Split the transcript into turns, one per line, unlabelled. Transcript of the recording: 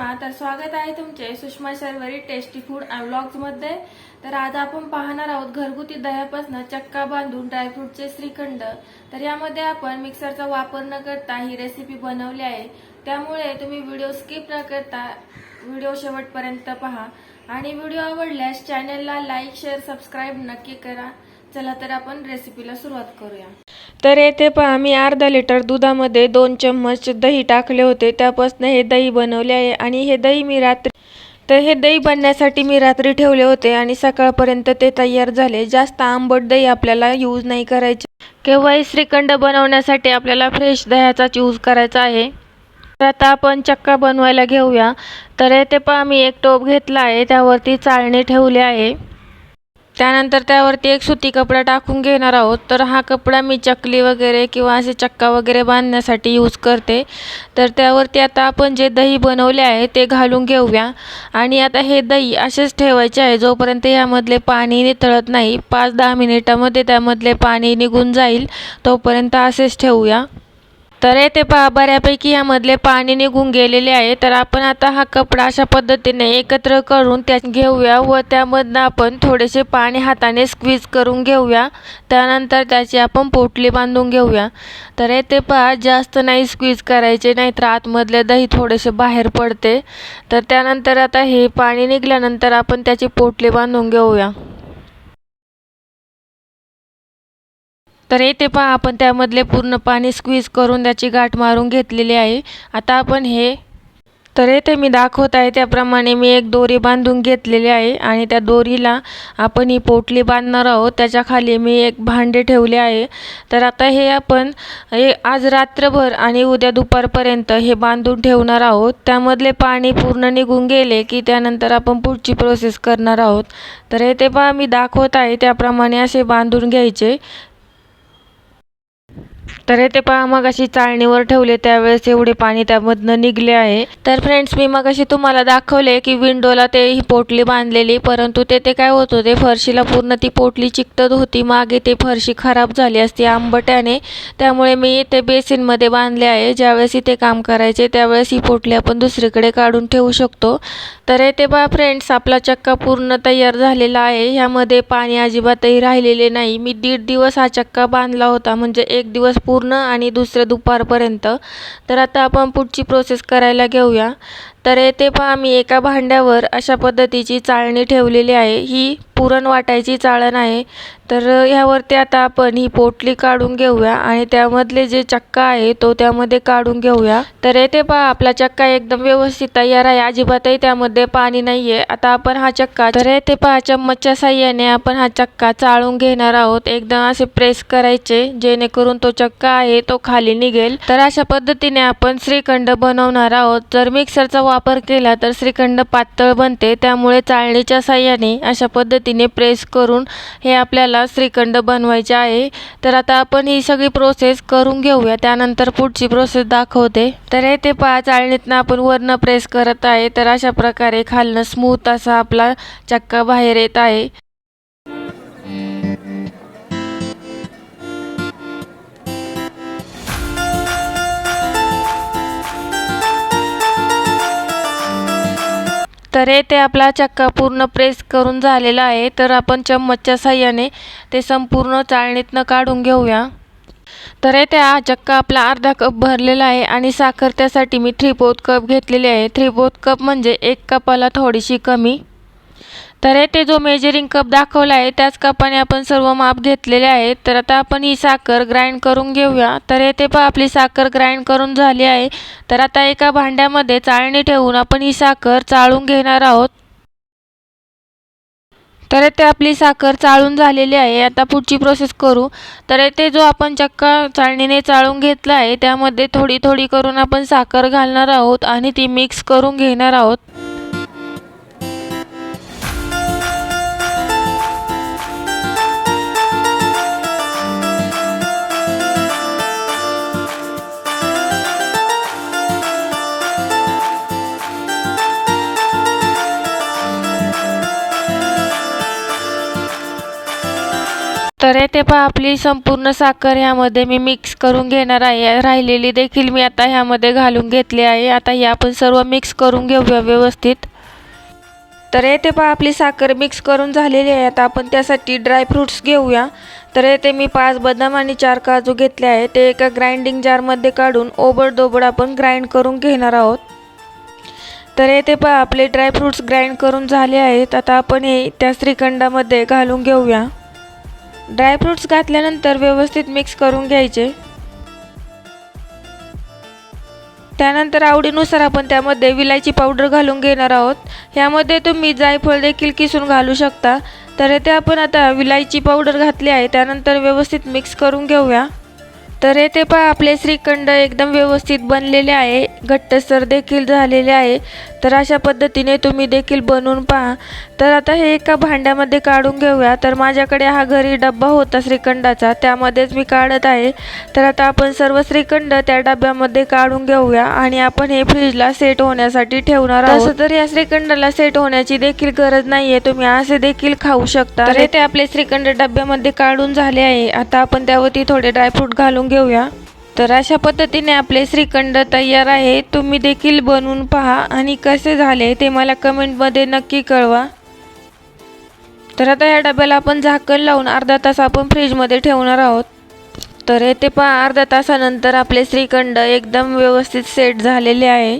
सुषमा तर स्वागत आहे तुमचे सुषमा शर्वरी टेस्टी फूड अँडमध्ये. तर आज आपण पाहणार आहोत घरगुती दह्यापासून चक्का बांधून ड्रायफ्रूटचे श्रीखंड. तर यामध्ये आपण मिक्सरचा वापर न करता ही रेसिपी बनवली आहे. त्यामुळे तुम्ही व्हिडिओ स्किप न करता व्हिडिओ शेवटपर्यंत पहा. आणि व्हिडिओ आवडल्यास चॅनलला लाईक शेअर सबस्क्राईब नक्की करा. चला तर आपण रेसिपीला सुरुवात करूया. तर येथे पहा मी अर्धा लिटर दुधामध्ये दोन चम्मच दही टाकले होते. त्यापासून हे दही बनवले आहे आणि हे दही मी रात्री तर हे दही बनण्यासाठी मी रात्री ठेवले होते आणि सकाळपर्यंत ते तयार झाले. जास्त आंबट दही आपल्याला यूज नाही करायचे. केव्हाही श्रीखंड बनवण्यासाठी आपल्याला फ्रेश दह्याचाच यूज करायचा आहे. तर आता आपण चक्का बनवायला घेऊया. तर येथे पहा मी एक टोप घेतला आहे. त्यावरती चाळणी ठेवली आहे. त्यानंतर त्यावरती एक सुती कपडा टाकून घेणार आहोत. तर हा कपडा मी चकली वगैरे किंवा असे चक्का वगैरे बांधण्यासाठी यूज करते. तर त्यावरती आता आपण जे दही बनवले आहे ते घालून घेऊया. आणि आता हे दही असेच ठेवायचे आहे जोपर्यंत यामधले पाणी नितळत नाही पाच दहा मिनिटामध्ये त्यामधले पाणी निघून जाईल तोपर्यंत असेच ठेवूया. तर येथे पहा बऱ्यापैकी यामधले पाणी निघून गेलेले आहे. तर आपण आता हा कपडा अशा पद्धतीने एकत्र करून त्या घेऊया व त्यामधनं आपण थोडेसे पाणी हाताने स्क्वीज करून घेऊया. त्यानंतर त्याची आपण पोटली बांधून घेऊया. तर येथे पहा जास्त नाही स्क्वीज करायचे नाहीतर आतमधले दही थोडेसे बाहेर पडते. तर त्यानंतर आता हे पाणी निघाल्यानंतर आपण त्याची पोटली बांधून घेऊया. तर येथे पहा आपण त्यामधले पूर्ण पाणी स्क्वीज करून त्याची गाठ मारून घेतलेली आहे. आता आपण हे तर येथे मी दाखवत आहे त्याप्रमाणे मी एक दोरी बांधून घेतलेली आहे आणि त्या दोरीला आपण ही पोटली बांधणार आहोत. त्याच्याखाली मी एक भांडे ठेवले आहे. तर आता हे आपण हे आज रात्रभर आणि उद्या दुपारपर्यंत हे बांधून ठेवणार आहोत. त्यामधले पाणी पूर्ण निघून गेले की त्यानंतर आपण पुढची प्रोसेस करणार आहोत. तर येथे पहा मी दाखवत आहे त्याप्रमाणे असे बांधून घ्यायचे. तर येथे पहा मग अशी चाळणीवर ठेवले त्यावेळेस एवढे पाणी त्यामधनं निघले आहे. तर फ्रेंड्स मी मग अशी तुम्हाला दाखवले की विंडोला ते ही पोटली बांधलेली परंतु ते ते काय होत होते फरशीला पूर्ण ती पोटली चिकटत होती मागे ते फरशी खराब झाली असती आंबट्याने. त्यामुळे मी ते बेसिनमध्ये बांधले आहे. ज्यावेळेस इथे काम करायचे त्यावेळेस ही पोटली आपण दुसरीकडे काढून ठेवू शकतो. तर येथे पहा फ्रेंड्स आपला चक्का पूर्ण तयार झालेला आहे. ह्यामध्ये पाणी अजिबातही राहिलेले नाही. मी दीड दिवस हा चक्का बांधला होता म्हणजे एक दिवस पूर्ण पूर्ण आणि दुसरं दुपारपर्यंत. तर आता आपण पुढची प्रोसेस करायला घेऊया. तर येथे पहा मी एका भांड्यावर अशा पद्धतीची चाळणी ठेवलेली आहे. ही पुरण वाटायची चाळण आहे. तर ह्यावरती आता आपण ही पोटली काढून घेऊया आणि त्यामधले जे चक्का आहे तो त्यामध्ये काढून घेऊया. तर येथे पहा आपला चक्का एकदम व्यवस्थित तयार आहे. अजिबातही त्यामध्ये पाणी नाही आहे आता आपण हा चक्का तर येथे पहा चम्मचच्या साह्याने आपण हा चक्का चाळून घेणार आहोत. एकदम असे प्रेस करायचे जेणेकरून तो चक्का आहे तो खाली निघेल. तर अशा पद्धतीने आपण श्रीखंड बनवणार आहोत. जर मिक्सरचा वापर केला तर श्रीखंड पातळ बनते. त्यामुळे चाळणीच्या साह्याने अशा पद्धतीने प्रेस करून हे आपल्याला श्रीखंड बनवायचे आहे. तर आता आपण ही सगळी प्रोसेस करून घेऊया. त्यानंतर पुढची प्रोसेस दाखवते. तर हे ते पहा चाळणीतनं आपण वरनं प्रेस करत आहे. तर अशा प्रकारे खालनं स्मूथ असा आपला चक्का बाहेर येत आहे. तर येथे आपला चक्का पूर्ण प्रेस करून झालेला आहे तर आपण चम्मचच्या साह्याने ते संपूर्ण चाळणीतनं काढून घेऊया. तर येथे हा चक्का आपला अर्धा कप भरलेला आहे आणि साखर त्यासाठी मी थ्री फोर्थ कप घेतलेली आहे. थ्री फोर्थ कप म्हणजे एक कपाला थोडीशी कमी. तर येथे जो मेजरिंग कप दाखवला आहे त्याच कपाने आपण सर्व माप घेतलेले आहेत. तर आता आपण ही साखर ग्राइंड करून घेऊया. तर येथे पण आपली साखर ग्राइंड करून झाली आहे. तर आता एका भांड्यामध्ये चाळणी ठेवून आपण ही साखर चाळून घेणार आहोत. तर येथे आपली साखर चाळून झालेली आहे. आता पुढची प्रोसेस करू. तर येथे जो आपण चक्का चाळणीने चाळून घेतला आहे त्यामध्ये थोडी थोडी करून आपण साखर घालणार आहोत आणि ती मिक्स करून घेणार आहोत. तर येथे पहा आपली संपूर्ण साखर ह्यामध्ये मी मिक्स करून घेणार आहे. राहिलेली देखील मी आता ह्यामध्ये घालून घेतली आहे. आता ही आपण सर्व मिक्स करून घेऊया व्यवस्थित. तर येथे पहा आपली साखर मिक्स करून झालेली आहे. आता आपण त्यासाठी ड्रायफ्रूट्स घेऊया. तर येथे मी पाच बदाम आणि चार काजू घेतले आहे. ते एका ग्राइंडिंग जारमध्ये काढून ओबडदोबड आपण ग्राइंड करून घेणार आहोत. तर येथे पहा आपले ड्रायफ्रूट्स ग्राइंड करून झाले आहेत. आता आपण हे त्या श्रीखंडामध्ये घालून घेऊया. ड्रायफ्रूट्स घातल्यानंतर व्यवस्थित मिक्स करून घ्यायचे. त्यानंतर आवडीनुसार आपण त्यामध्ये विलायची पावडर घालून घेणार आहोत. ह्यामध्ये तुम्ही जायफळ देखील किसून घालू शकता. तर येथे आपण आता विलायची पावडर घातली आहे. त्यानंतर व्यवस्थित मिक्स करून घेऊया. तर येथे पहा आपले श्रीखंड एकदम व्यवस्थित बनलेले आहे. घट्टसर देखील झालेले आहे. तर अशा पद्धतीने तुम्ही देखील बनवून पहा. तर आता हे एका भांड्यामध्ये काढून घेऊया. तर माझ्याकडे हा घरी डब्बा होता श्रीखंडाचा. त्यामध्येच मी काढत आहे. तर आता आपण सर्व श्रीखंड त्या डब्यामध्ये काढून घेऊया आणि आपण हे फ्रीजला सेट होण्यासाठी ठेवणार आहोत. तसं तर या श्रीखंडाला सेट होण्याची देखील गरज नाहीये. तुम्ही असे देखील खाऊ शकता. तर येथे आपले श्रीखंड डब्यामध्ये काढून झाले आहे. आता आपण त्यावरती थोडे ड्रायफ्रूट घालून घेऊया. तर अशा पद्धतीने आपले श्रीखंड तयार आहे. तुम्ही देखील बनवून पहा आणि कसे झाले ते मला कमेंटमध्ये नक्की कळवा. तर आता ह्या डब्याला आपण झाकण लावून अर्धा तास आपण फ्रीजमध्ये ठेवणार आहोत. तर येथे पहा अर्धा तासानंतर आपले श्रीखंड एकदम व्यवस्थित सेट झालेले आहे.